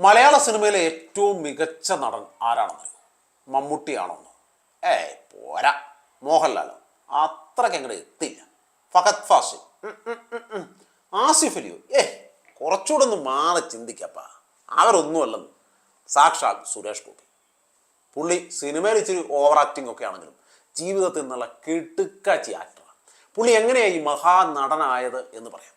മലയാള സിനിമയിലെ ഏറ്റവും മികച്ച നടൻ ആരാണെന്ന്? മമ്മൂട്ടിയാണോ? ഏ പോരാ. മോഹൻലാലോ? അത്രയ്ക്ക് അങ്ങോട്ട് എത്തില്ല ഫഹദ് ഫാസിൽ. ആസിഫ് അലിയോ? ഏ കുറച്ചുകൂടെ ഒന്ന് മാറി ചിന്തിക്കപ്പ. അവരൊന്നുമല്ലെന്ന്. സാക്ഷാൽ സുരേഷ് ഗോപി. പുള്ളി സിനിമയിൽ ഇച്ചിരി ഓവർ ആക്ടിംഗ് ഒക്കെ ആണെങ്കിലും ജീവിതത്തിൽ നിന്നുള്ള കിടുക്കാച്ചി ആക്ടറാണ് പുള്ളി എങ്ങനെയാണ് ഈ മഹാനടനായത് എന്ന് പറയാം.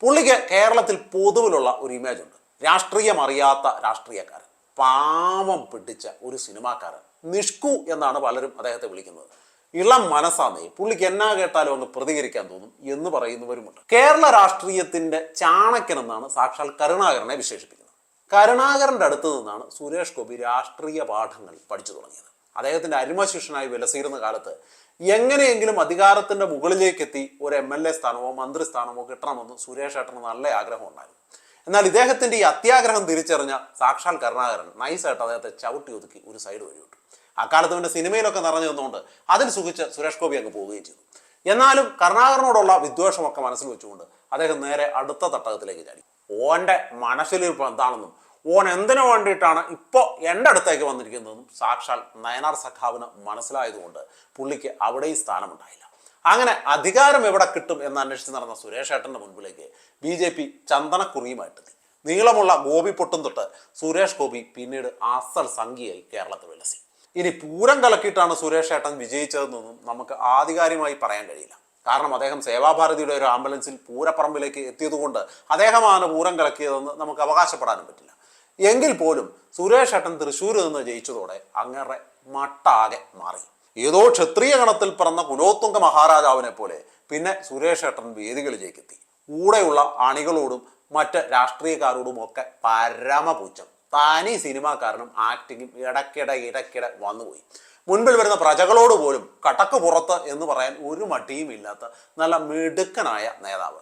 പുള്ളിക്ക് കേരളത്തിൽ പൊതുവിലുള്ള ഒരു ഇമേജ് ഉണ്ട്. രാഷ്ട്രീയം അറിയാത്ത രാഷ്ട്രീയക്കാരൻ. പാവം പിടിച്ച ഒരു സിനിമാക്കാരൻ. നിഷ്കു എന്നാണ് പലരും അദ്ദേഹത്തെ വിളിക്കുന്നത്. ഇളം മനസ്സാന്നേ പുള്ളിക്ക് എന്നാ കേട്ടാലും അങ്ങ് പ്രതികരിക്കാൻ തോന്നും എന്ന് പറയുന്നവരുമുണ്ട്. കേരള രാഷ്ട്രീയത്തിന്റെ ചാണക്യൻ എന്നാണ് സാക്ഷാൽ കരുണാകരനെ വിശേഷിപ്പിക്കുന്നത്. കരുണാകരന്റെ അടുത്ത് നിന്നാണ് സുരേഷ് ഗോപി രാഷ്ട്രീയ പാഠങ്ങൾ പഠിച്ചു തുടങ്ങിയത്. അദ്ദേഹത്തിന്റെ അരുമശിഷ്യനായി വിലസീരുന്ന കാലത്ത് എങ്ങനെയെങ്കിലും അധികാരത്തിന്റെ മുകളിലേക്ക് എത്തി ഒരു എം എൽ എ സ്ഥാനമോ മന്ത്രി സ്ഥാനമോ കിട്ടണമെന്ന് സുരേഷ് ഏട്ടന് നല്ല ആഗ്രഹം ഉണ്ടായിരുന്നു. എന്നാൽ ഇദ്ദേഹത്തിന്റെ ഈ അത്യാഗ്രഹം തിരിച്ചറിഞ്ഞ സാക്ഷാൽ കരുണാകരൻ നൈസായിട്ട് അദ്ദേഹത്തെ ചവിട്ടി ഒതുക്കി ഒരു സൈഡ് വഴി വിട്ടു അക്കാലത്ത് പിന്നെ സിനിമയിലൊക്കെ നിറഞ്ഞു നിന്നുകൊണ്ട് അതിൽ സുഖിച്ച് സുരേഷ് ഗോപി അങ്ങ് പോവുകയും ചെയ്തു. എന്നാലും കരുണാകരനോടുള്ള വിദ്വേഷമൊക്കെ മനസ്സിൽ വെച്ചുകൊണ്ട് അദ്ദേഹം നേരെ അടുത്ത തട്ടകത്തിലേക്ക് ചാടി. ഓന്റെ മനസ്സിലിരിപ്പ് എന്താണെന്നും ഓൻ എന്തിനു വേണ്ടിയിട്ടാണ് ഇപ്പോൾ എന്റെ അടുത്തേക്ക് വന്നിരിക്കുന്നതെന്നും സാക്ഷാൽ നയനാർ സഖാവിന് മനസ്സിലായതുകൊണ്ട് പുള്ളിക്ക് അവിടെയും സ്ഥാനമുണ്ടായില്ല. അങ്ങനെ അധികാരം എവിടെ കിട്ടും എന്ന് അന്വേഷിച്ച് നടന്ന സുരേഷ് ഏട്ടന്റെ മുൻപിലേക്ക് ബി ജെ പി ചന്ദനക്കുറിയുമായിട്ടെത്തി നീളമുള്ള ഗോപി പൊട്ടും തൊട്ട് സുരേഷ് ഗോപി പിന്നീട് അസൽ സംഖ്യയായി കേരളത്തിൽ വിലസി. ഇനി പൂരം കലക്കിയിട്ടാണ് സുരേഷ് ഏട്ടൻ വിജയിച്ചതെന്നൊന്നും നമുക്ക് ആധികാരികമായി പറയാൻ കഴിയില്ല. കാരണം അദ്ദേഹം സേവാഭാരതിയുടെ ഒരു ആംബുലൻസിൽ പൂരപ്പറമ്പിലേക്ക് എത്തിയതുകൊണ്ട് അദ്ദേഹമാണ് പൂരം കലക്കിയതെന്ന് നമുക്ക് അവകാശപ്പെടാനും പറ്റില്ല. എങ്കിൽ പോലും സുരേഷ് ഏട്ടൻ തൃശ്ശൂരിൽ നിന്ന് ജയിച്ചതോടെ അങ്ങേറെ മട്ടാകെ മാറി. ഏതോ ക്ഷത്രിയ ഗണത്തിൽ പിറന്ന കുലോത്തുംഗ മഹാരാജാവിനെ പോലെ പിന്നെ സുരേഷ് ഏട്ടൻ വേദികളിലേക്ക് എത്തി കൂടെയുള്ള അണികളോടും മറ്റ് രാഷ്ട്രീയക്കാരോടും ഒക്കെ പരമപൂച്ചം തനി സിനിമാക്കാരനും ആക്ടിങ്ങും ഇടയ്ക്കിടെ ഇടയ്ക്കിടെ വന്നുപോയി. മുൻപിൽ വരുന്ന പ്രജകളോട് പോലും കടക്ക് പുറത്ത് എന്ന് പറയാൻ ഒരു മട്ടിയും ഇല്ലാത്ത നല്ല മിടുക്കനായ നേതാവ്.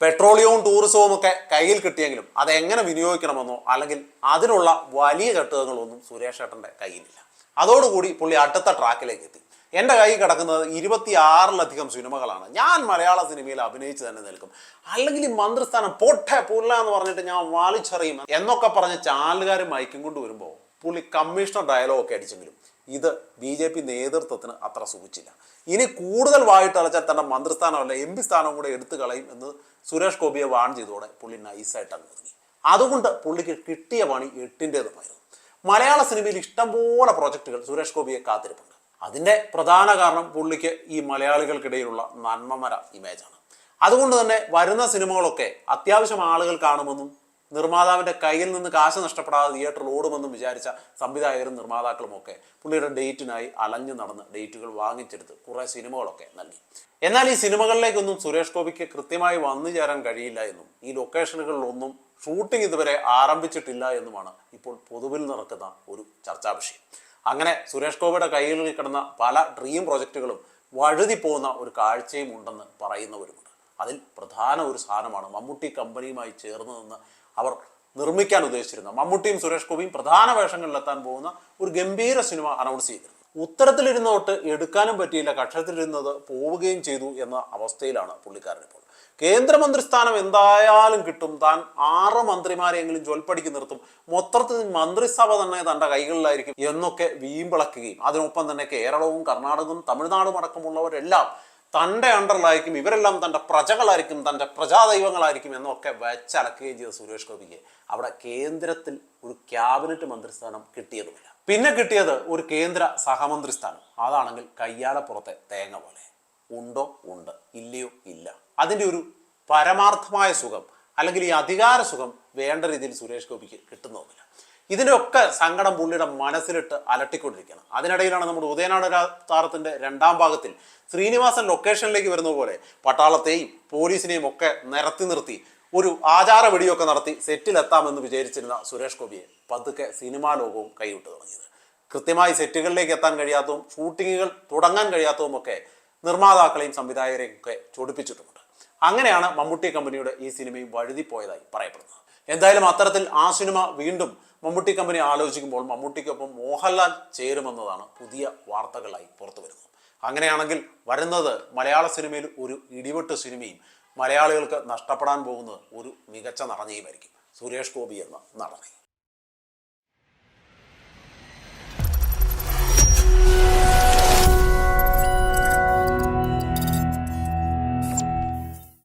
പെട്രോളിയവും ടൂറിസവും ഒക്കെ കയ്യിൽ കിട്ടിയെങ്കിലും അതെങ്ങനെ വിനിയോഗിക്കണമെന്നോ അല്ലെങ്കിൽ അതിനുള്ള വലിയ ഘട്ടങ്ങളൊന്നും സുരേഷ് ഏട്ടന്റെ കയ്യിലില്ല. അതോടുകൂടി പുള്ളി അടുത്ത ട്രാക്കിലേക്ക് എത്തി എന്റെ കൈ കിടക്കുന്നത് ഇരുപത്തി ആറിലധികം സിനിമകളാണ്. ഞാൻ മലയാള സിനിമയിൽ അഭിനയിച്ച് തന്നെ നിൽക്കും. അല്ലെങ്കിൽ മന്ത്രിസ്ഥാനം പൊട്ടെ പുല്ല എന്ന് പറഞ്ഞിട്ട് ഞാൻ വാലിച്ചെറിയും എന്നൊക്കെ പറഞ്ഞ് ചാനലുകാർ മയക്കും കൊണ്ട് വരുമ്പോൾ പുള്ളി കമ്മീഷണർ ഡയലോഗൊക്കെ അടിച്ചെങ്കിലും ഇത് ബി ജെ പി നേതൃത്വത്തിന് അത്ര സുഖിച്ചില്ല. ഇനി കൂടുതൽ വായിട്ട് അടച്ചാൽ തന്റെ മന്ത്രിസ്ഥാനമല്ല എം പി സ്ഥാനവും കൂടെ എടുത്തു കളയും എന്ന് സുരേഷ് ഗോപിയെ വാൺ ചെയ്തോടെ പുള്ളി നൈസായിട്ട് അങ്ങ് ഒതുങ്ങി അതുകൊണ്ട് പുള്ളിക്ക് കിട്ടിയ പണി എട്ടിന്റെതുമായിരുന്നു. മലയാള സിനിമയിൽ ഇഷ്ടംപോലെ പ്രോജക്റ്റുകൾ സുരേഷ് ഗോപിയെ കാത്തിരിപ്പുണ്ട്. അതിന്റെ പ്രധാന കാരണം പുള്ളിക്ക് ഈ മലയാളികൾക്കിടയിലുള്ള നന്മമര ഇമേജാണ്. അതുകൊണ്ട് തന്നെ വരുന്ന സിനിമകളൊക്കെ അത്യാവശ്യം ആളുകൾ കാണുമെന്നും നിർമ്മാതാവിന്റെ കയ്യിൽ നിന്ന് കാശ് നഷ്ടപ്പെടാതെ തിയേറ്ററിൽ ഓടുമെന്നും വിചാരിച്ച സംവിധായകരും നിർമ്മാതാക്കളും ഒക്കെ പുള്ളിയുടെ ഡേറ്റിനായി അലഞ്ഞു നടന്ന് ഡേറ്റുകൾ വാങ്ങിച്ചെടുത്ത് കുറേ സിനിമകളൊക്കെ നൽകി. എന്നാൽ ഈ സിനിമകളിലേക്കൊന്നും സുരേഷ് ഗോപിക്ക് കൃത്യമായി വന്നു ചേരാൻ കഴിയില്ല എന്നും ഈ ലൊക്കേഷനുകളിലൊന്നും ഷൂട്ടിംഗ് ഇതുവരെ ആരംഭിച്ചിട്ടില്ല എന്നുമാണ് ഇപ്പോൾ പൊതുവിൽ നടക്കുന്ന ഒരു ചർച്ചാ വിഷയം. അങ്ങനെ സുരേഷ് ഗോപിയുടെ കയ്യിൽ കിടന്ന പല ഡ്രീം പ്രോജക്റ്റുകളും വഴുതി പോകുന്ന ഒരു കാഴ്ചയും ഉണ്ടെന്ന് പറയുന്നവരുമുണ്ട്. അതിൽ പ്രധാന ഒരു സാധനമാണ് മമ്മൂട്ടി കമ്പനിയുമായി ചേർന്ന് നിന്ന് അവർ നിർമ്മിക്കാൻ ഉദ്ദേശിച്ചിരുന്ന മമ്മൂട്ടിയും സുരേഷ് ഗോപിയും പ്രധാന വേഷങ്ങളിലെത്താൻ പോകുന്ന ഒരു ഗംഭീര സിനിമ അനൗൺസ് ചെയ്തിരുന്നു. ഉത്തരത്തിലിരുന്നോട്ട് എടുക്കാനും പറ്റിയില്ല കക്ഷത്തിലിരുന്നത് പോവുകയും ചെയ്തു എന്ന അവസ്ഥയിലാണ് പുള്ളിക്കാരൻ ഇപ്പോൾ കേന്ദ്രമന്ത്രി സ്ഥാനം എന്തായാലും കിട്ടും. താൻ ആറ് മന്ത്രിമാരെയെങ്കിലും ജോൽപ്പടിക്ക് നിർത്തും. മൊത്തത്തിൽ മന്ത്രിസഭ തന്നെ തന്റെ കൈകളിലായിരിക്കും എന്നൊക്കെ വീമ്പിളക്കുകയും അതിനൊപ്പം തന്നെ കേരളവും കർണാടകവും തമിഴ്നാടും അടക്കമുള്ളവരെല്ലാം തന്റെ അണ്ടറിലായിരിക്കും. ഇവരെല്ലാം തന്റെ പ്രജകളായിരിക്കും തന്റെ പ്രജാദൈവങ്ങളായിരിക്കും എന്നൊക്കെ വെച്ചലക്കുകയും ചെയ്ത സുരേഷ് ഗോപിക്ക് അവിടെ കേന്ദ്രത്തിൽ ഒരു ക്യാബിനറ്റ് മന്ത്രിസ്ഥാനം കിട്ടിയതുമില്ല. പിന്നെ കിട്ടിയത് ഒരു കേന്ദ്ര സഹമന്ത്രി സ്ഥാനം അതാണെങ്കിൽ കയ്യാലപ്പുറത്തെ തേങ്ങ പോലെ. ഉണ്ടോ? ഉണ്ട്. ഇല്ലയോ? ഇല്ല. അതിന്റെ ഒരു പരമാർത്ഥമായ സുഖം അല്ലെങ്കിൽ ഈ അധികാര സുഖം വേണ്ട രീതിയിൽ സുരേഷ് ഗോപിക്ക് കിട്ടുന്നതുമില്ല ഇതിന്റെയൊക്കെ സങ്കടം പുള്ളിയുടെ മനസ്സിലിട്ട് അലട്ടിക്കൊണ്ടിരിക്കുകയാണ്. അതിനിടയിലാണ് നമ്മുടെ ഉദയനാട് താരത്തിന്റെ രണ്ടാം ഭാഗത്തിൽ ശ്രീനിവാസൻ ലൊക്കേഷനിലേക്ക് വരുന്ന പോലെ പട്ടാളത്തെയും പോലീസിനെയും ഒക്കെ നിരത്തി നിർത്തി ഒരു ആചാര വെടിയൊക്കെ നടത്തി സെറ്റിലെത്താമെന്ന് വിചാരിച്ചിരുന്ന സുരേഷ് ഗോപിയെ പതുക്കെ സിനിമാ ലോകവും കൈവിട്ട് തുടങ്ങിയത്. കൃത്യമായി സെറ്റുകളിലേക്ക് എത്താൻ കഴിയാത്തതും ഷൂട്ടിങ്ങുകൾ തുടങ്ങാൻ കഴിയാത്തതും ഒക്കെ നിർമ്മാതാക്കളെയും സംവിധായകരെയും ഒക്കെ ചൊടിപ്പിച്ചിട്ടുമുണ്ട്. അങ്ങനെയാണ് മമ്മൂട്ടി കമ്പനിയുടെ ഈ സിനിമയും വഴുതിപ്പോയതായി പറയപ്പെടുന്നത്. എന്തായാലും അത്തരത്തിൽ ആ സിനിമ വീണ്ടും മമ്മൂട്ടി കമ്പനി ആലോചിക്കുമ്പോൾ മമ്മൂട്ടിക്കൊപ്പം മോഹൻലാൽ ചേരുമെന്നതാണ് പുതിയ വാർത്തകളായി പുറത്തു വരുന്നത് അങ്ങനെയാണെങ്കിൽ വരുന്നത് മലയാള സിനിമയിൽ ഒരു ഇടിവെട്ട് സിനിമയും മലയാളികൾക്ക് നഷ്ടപ്പെടാൻ പോകുന്നത് ഒരു മികച്ച നടനെയുമായിരിക്കും. സുരേഷ് ഗോപി എന്ന നടനെ.